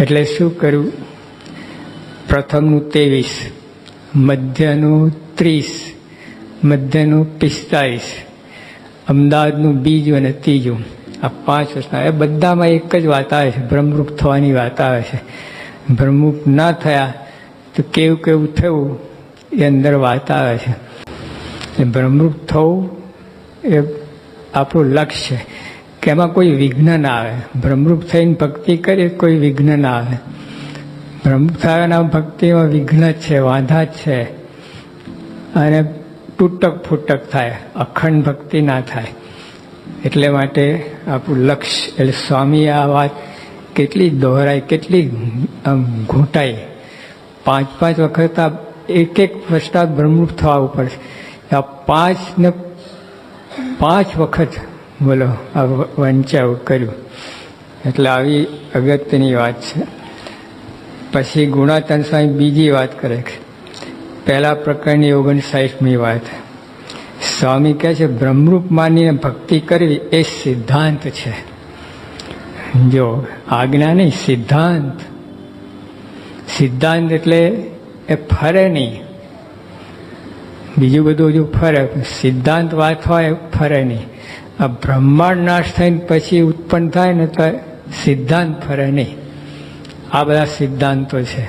એટલે શું કર્યું? પ્રથમનું ત્રેવીસ, મધ્યનું ત્રીસ, મધ્યનું પિસ્તાળીસ, અમદાવાદનું બીજું અને ત્રીજું. આ પાંચ વર્ષના. એ બધામાં એક જ વાત આવે છે, ભ્રમરૂપ થવાની વાત આવે છે. ભ્રમરૂપ ના થયા તો કેવું કેવું થયું એ અંદર વાત આવે છે. ભ્રમરૂપ થવું એ આપણું લક્ષ્ય છે. કે એમાં કોઈ વિઘ્ન ના આવે. ભ્રમરૂપ થઈને ભક્તિ કરીએ કોઈ વિઘ્ન ના આવે. ભ્રમરૂપ થવાના ભક્તિમાં વિઘ્ન છે, વાંધા જ છે, અને તૂટક ફૂટક થાય, અખંડ ભક્તિ ના થાય. એટલે માટે આપણું લક્ષ્ય એટલે સ્વામી આ વાત કેટલી દોહરાય, કેટલી ઘૂંટાઈ પાંચ પાંચ વખત એક એક પશ્ચાત ભ્રમરૂપ થવા પડશે આ પાંચ ને પાંચ વખત બોલો, આ વંચાવું કર્યું એટલે આવી અગત્યની વાત છે. પછી ગુણાતન સ્વામી બીજી વાત કરે છે. પહેલા પ્રકરણની ઓગણસાઠમી વાત. સ્વામી કહે છે, બ્રહ્મરૂપ માનીને ભક્તિ કરવી એ સિદ્ધાંત છે. જો આજ્ઞા નહીં, સિદ્ધાંત. સિદ્ધાંત એટલે એ ફરે નહીં. બીજું બધું હજુ ફરે સિદ્ધાંત વાત હોય ફરે નહીં. આ બ્રહ્માંડ નાશ થઈને પછી ઉત્પન્ન થાય ને તો સિદ્ધાંત ફરે નહીં. આ બધા સિદ્ધાંતો છે.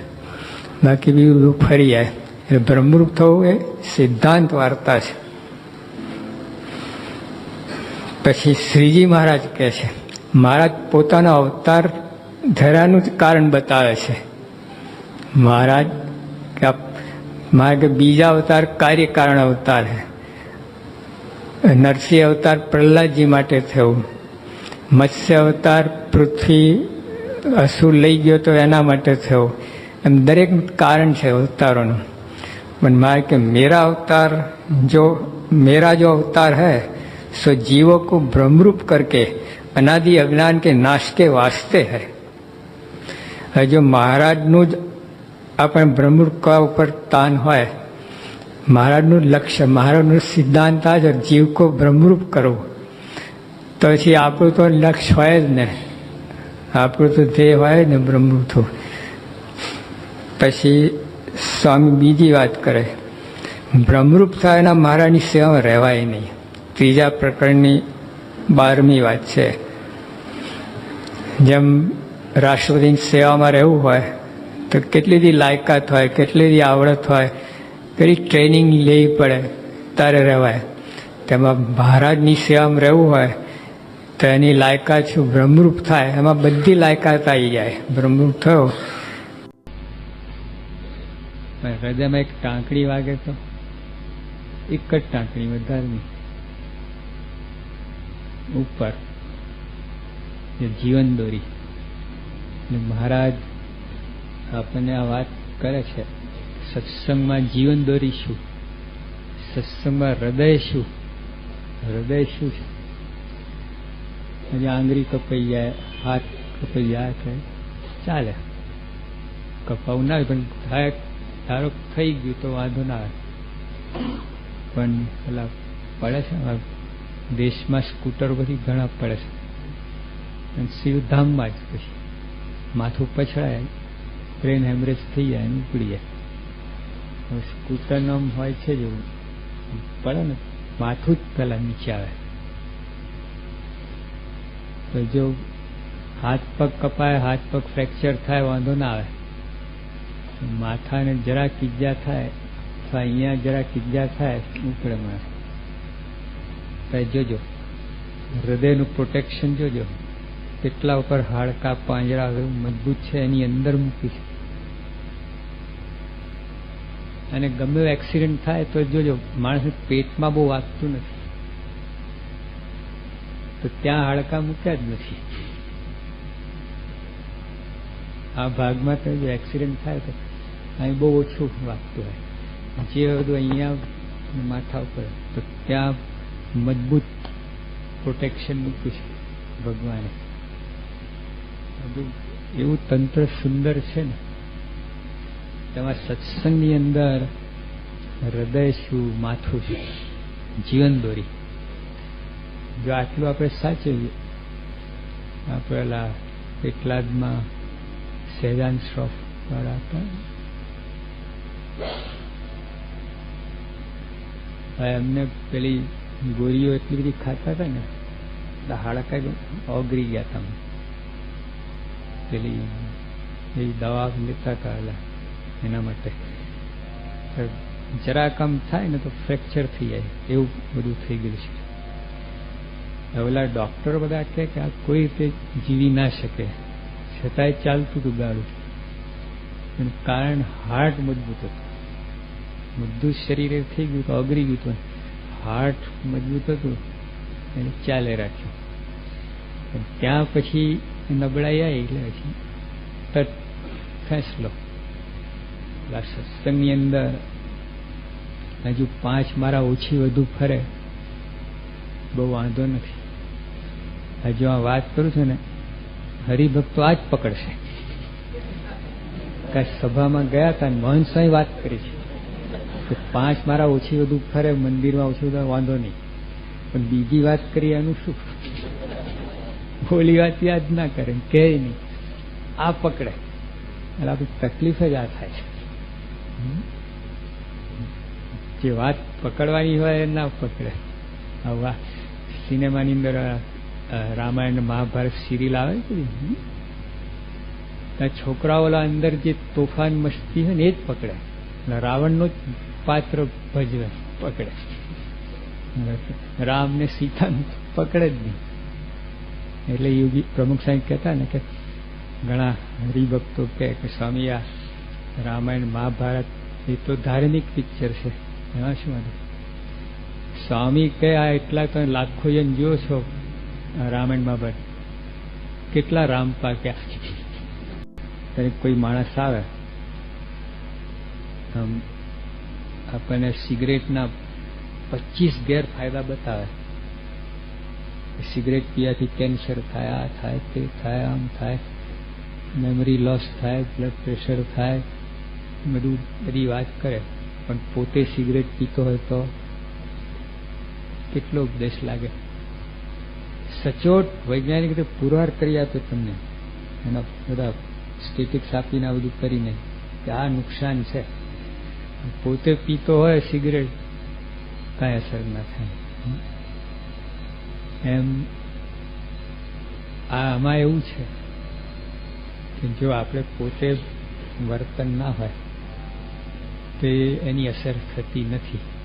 બાકી બીજું ફરી જાય. એટલે બ્રહ્મરૂપ થવું એ સિદ્ધાંત વાર્તા છે. પછી શ્રીજી મહારાજ કહે છે, મહારાજ પોતાનો અવતાર ધરાનું જ કારણ બતાવે છે. મહારાજ, કે મારા કે બીજા અવતાર કાર્ય કારણ અવતાર છે. નરસિંહ અવતાર પ્રહલાદજી માટે થયો. મત્સ્ય અવતાર પૃથ્વી અસુર લઈ ગયો તો એના માટે થયો. એમ દરેક કારણ છે અવતારોનું. પણ મારે કે મેરા અવતાર જો, મેરા જો અવતાર હૈ, સો જીવો કો ભ્રમરૂપ કરકે, અનાદિ અજ્ઞાન કે નાશ કે વાસ્તે હૈ. જો મહારાજનું જ આપણે ભ્રમરૂપ ઉપર તાન હોય મહારાજનું લક્ષ્ય, મહારાજનું સિદ્ધાંત આ જ જીવ બ્રહ્મરૂપ કરવું તો પછી આપણું તો લક્ષ્ય હોય જ ને. આપણું તો ધ્યેય હોય ને બ્રહ્મરૂપ થવું પછી સ્વામી બીજી વાત કરે. બ્રહ્મરૂપ થાયના મહારાજની સેવામાં રહેવાય નહીં. ત્રીજા પ્રકરણની બારમી વાત છે. જેમ રાષ્ટ્રપતિની સેવામાં રહેવું હોય, તો કેટલી બધી લાયકાત હોય, કેટલી બધી આવડત હોય કેટલી ટ્રેનિંગ લેવી પડે ત્યારે રહેવાય. તેમાં મહારાજની સેવામાં રહેવું હોય, તો એની લાયકાત શું? બ્રહ્મરૂપ થાય. એમાં બધી લાયકાત આવી જાય. બ્રહ્મરૂપ થયો. હૃદયમાં એક ટાંકડી વાગે તો. એક જ ટાંકડી વધારે ઉપર. જીવન દોરી. મહારાજ આપણને આ વાત કરે છે. સત્સંગમાં જીવન દોરી શું સત્સંગમાં હૃદય શું હૃદય શું? છે આંગળી કપાઈ જાય, હાથ કપાઈ જાય, કે ચાલે? કપાવું ના પણ થાય, ધારો થઈ ગયું તો વાંધો ના આવે. પણ પેલા પડે છે દેશમાં સ્કૂટર બધી ઘણા પડે છે. અને શિવધામમાં જ પછી માથું પછડાય ટ્રેન હેમરેજ થઈ જાય અને ઉપડી જાય. સ્કૂટરનો આમ હોય છે જ પડે ને, માથું જ પેલા નીચે આવે. તો જો હાથ પગ કપાય, હાથ પગ ફ્રેક્ચર થાય, વાંધો ના આવે. માથાને જરા કિજ્જા થાય, અથવા અહીંયા જરા કિજ્જા થાય, ઉપડે માણસ જોજો, હૃદયનું પ્રોટેક્શન જોજો. કેટલા ઉપર હાડકા, પાંજરા, મજબૂત છે, એની અંદર મૂકી છે. અને ગમે એક્સિડન્ટ થાય તો જોજો માણસને પેટમાં બહુ વાગતું નથી, તો ત્યાં હાડકા મૂક્યા જ નથી. આ ભાગમાં તો જો એક્સિડન્ટ થાય તો અહીં બહુ ઓછું વાગતું હોય. જે બધું અહીંયા માથા ઉપર, તો ત્યાં મજબૂત પ્રોટેક્શન મૂક્યું છે ભગવાને. એવું તંત્ર સુંદર છે ને. તેમાં સત્સંગની અંદર હૃદય શું, માથું શું, જીવન દોરી. જો આટલું આપણે સાચવીએ, આપેલા પેટલાદમાં સહેજાન શ્રોફ વાળા હતા એમને પેલી ગોળીઓ એટલી બધી ખાતા હતા ને હાડકા ઓગરી ગયા તમે પેલી એ દવા લેતા કહેલા એના માટે. જરા જરાક થાય ને તો ફ્રેક્ચર થઈ જાય. એવું બધું થઈ ગયું છે. પેલા ઓલા બધા કે આ કોઈ રીતે જીવી ના શકે. છતાંય ચાલતું હતું ગાડું એનું કારણ હાર્ટ મજબૂત હતું. બધું શરીરે થઈ ગયું તો અગરી ગયું હતું. હાર્ટ મજબૂત હતું. એને ચાલે રાખ્યું. ત્યાં પછી નબળાઈ આવી એટલે પછી તટ ફેંસલો. આ સત્સંગની અંદર હજુ પાંચ મારા ઓછી વધુ ફરે. બહુ વાંધો નથી. હજુ આ વાત કરું છું ને, હરિભક્તો આ જ પકડશે. કાંઈ સભામાં ગયા હતા મોહન સ્વામી વાત કરી છે. કે પાંચ મારા ઓછી વધુ ફરે, મંદિરમાં ઓછી વધુ, વાંધો નહીં. પણ બીજી વાત કરી એનું શું? બોલી વાત યાદ ના કરે કે નહીં. આ પકડે. એટલે આપણી તકલીફ જ આ થાય છે. જે વાત પકડવાની હોય ના પકડે. આવા સિનેમાની અંદર રામાયણ મહાભારત સિરિયલ આવે છે છોકરાઓના અંદર જે તોફાન મસ્તી હોય ને એ જ પકડે. રાવણનો જ પાત્ર ભજવે, પકડે. રામ ને સીતા પકડે જ નહીં. એટલે યોગી પ્રમુખ સાહેબ કહેતા ને કે ઘણા હરિભક્તો કે, સ્વામી, આ રામાયણ, મહાભારત, એ તો ધાર્મિક પિક્ચર છે. એમાં શું વાંધો સ્વામી કયા એટલા તમે લાખો જણ જુઓ છો રામાયણ, મહાભારત. કેટલા રામ પાક્યા. ત્યારે કોઈ માણસ આવે? આપણને સિગરેટના પચીસ ગેરફાયદા બતાવે. સિગરેટ પીવાથી કેન્સર થાય, આ થાય, તે થાય, આમ થાય. મેમરી લોસ થાય, બ્લડ પ્રેશર થાય. બધું બધી વાત કરે, પણ પોતે સિગરેટ પીતો હોય તો કેટલો ઉપદેશ લાગે? સચોટ વૈજ્ઞાનિક રીતે પુરવાર કરી આપે તમને. એના બધા સ્ટેટિક્સ આપીને બધું કરીને કે આ નુકસાન છે. પોતે પીતો હોય સિગરેટ, કાંઈ અસર ના થાય. એમ આ આમાં એવું છે કે જો આપણે પોતે વર્તન ના હોય તો એની અસર થતી નથી.